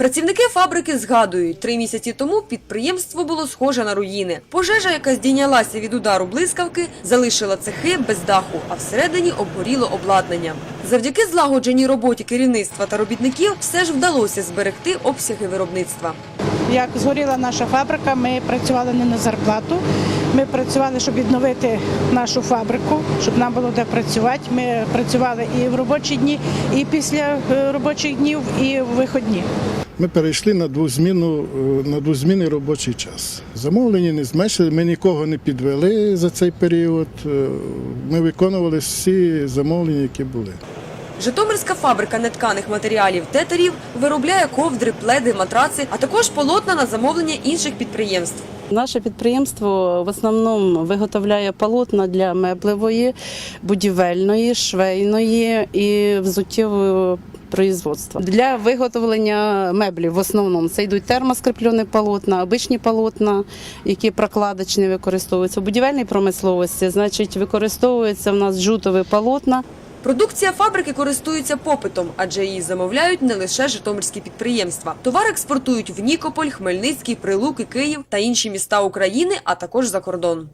Працівники фабрики згадують, три місяці тому підприємство було схоже на руїни. Пожежа, яка здійнялася від удару блискавки, залишила цехи без даху, а всередині обгоріло обладнання. Завдяки злагодженій роботі керівництва та робітників все ж вдалося зберегти обсяги виробництва. Як згоріла наша фабрика, ми працювали не на зарплату. Ми працювали, щоб відновити нашу фабрику, щоб нам було де працювати. Ми працювали і в робочі дні, і після е, робочих днів, і в виходні. Ми перейшли на двозмінну е, на двозмінний робочий час. Замовлення не зменшили, ми нікого не підвели за цей період. Е, Ми виконували всі замовлення, які були. Житомирська фабрика нетканих матеріалів тетерів виробляє ковдри, пледи, матраци, а також полотна на замовлення інших підприємств. Наше підприємство в основному виготовляє полотна для меблевої, будівельної, швейної і взуттєвого производства. Для виготовлення меблів в основному це йдуть термоскріплені полотна, обичні полотна, які прокладочні використовуються. У будівельній промисловості, значить, використовуються в нас жутові полотна. Продукція фабрики користується попитом, адже її замовляють не лише житомирські підприємства. Товар експортують в Нікополь, Хмельницький, Прилуки, Київ та інші міста України, а також за кордон.